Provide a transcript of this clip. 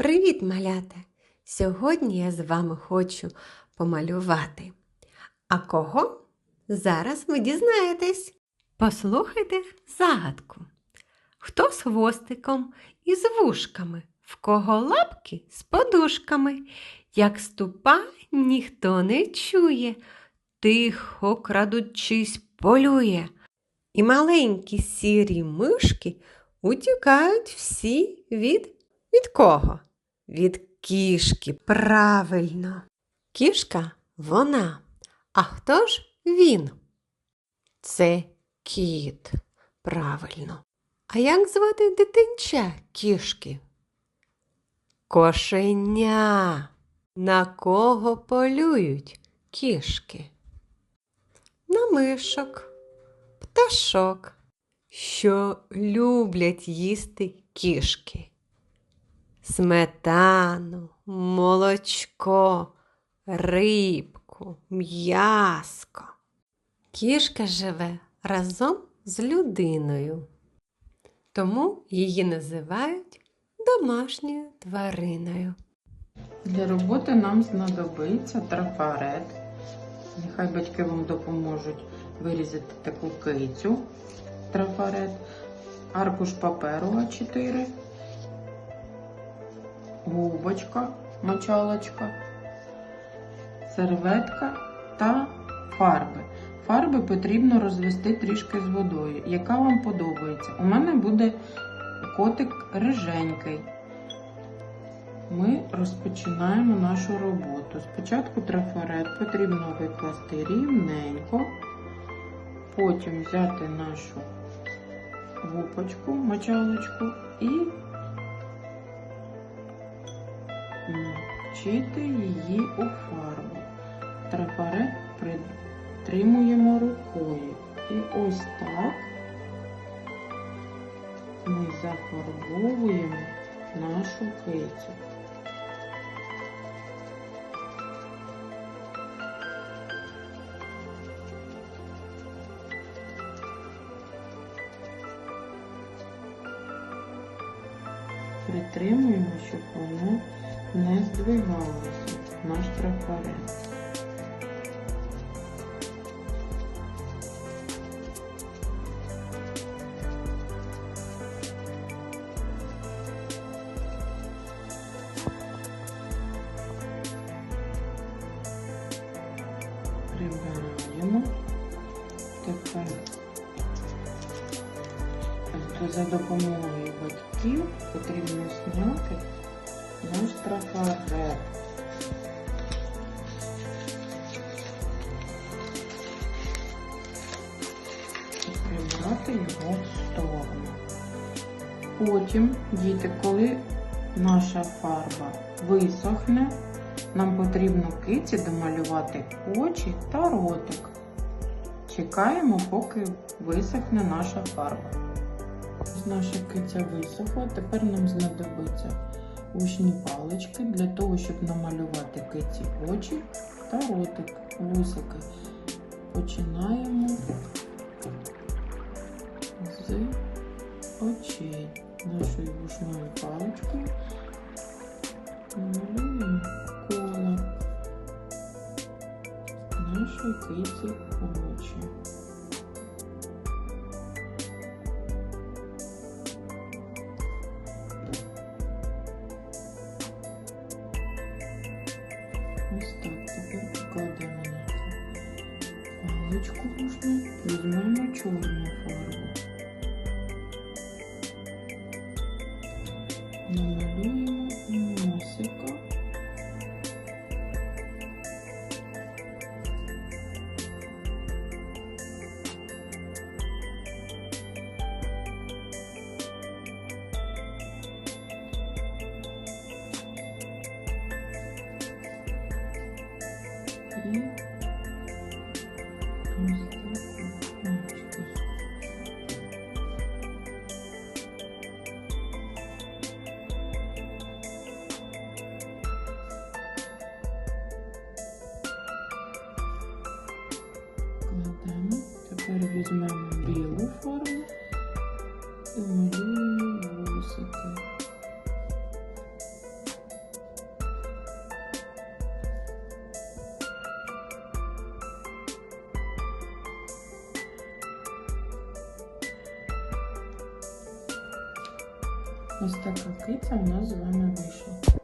Привіт, малята! Сьогодні я з вами хочу помалювати. А кого? Зараз ви дізнаєтесь. Послухайте загадку. Хто з хвостиком і з вушками, в кого лапки з подушками, як ступа ніхто не чує, тихо крадучись полює. І маленькі сірі мишки утікають всі від від кого? Від кішки, правильно. Кішка вона. А хто ж він? Це кіт, правильно. А як звати дитинча кішки? Кошеня. На кого полюють кішки? На мишок, пташок, що люблять їсти кішки сметану, молочко, рибку, м'яско. Кішка живе разом з людиною, тому її називають домашньою твариною. Для роботи нам знадобиться трафарет. Нехай батьки вам допоможуть вирізати таку кицю трафарет, аркуш паперу А4, губочка, мочалочка, серветка та фарби. Фарби потрібно розвести трішки з водою, яка вам подобається. У мене буде котик риженький. Ми розпочинаємо нашу роботу. Спочатку трафарет потрібно викласти рівненько, потім взяти нашу губочку, мочалочку і вчити її у фарбу. Трафарет притримуємо рукою. І ось так ми зафарбовуємо нашу кицю. Притримуємо, щоб воно не здвигалося наш трафарет. Прибираємо тепер за допомогою батьків потрібно зняти наш трафарет. І прибрати його в сторону. Потім, діти, коли наша фарба висохне, нам потрібно киці домалювати очі та ротик. Чекаємо, поки висохне наша фарба. Наша киця висохла, тепер нам знадобиться ушні палички для того, щоб намалювати киці очі та ротик, вусики. Починаємо з очей нашою вушною паличкою. Намалюємо коло нашої киці очі. Паличку можна, візьмемо чорну фарбу. Намалюємо носика. І Тепер візьмемо білу форму і малюємо вусики. Ось така киця у нас з вами вийшла.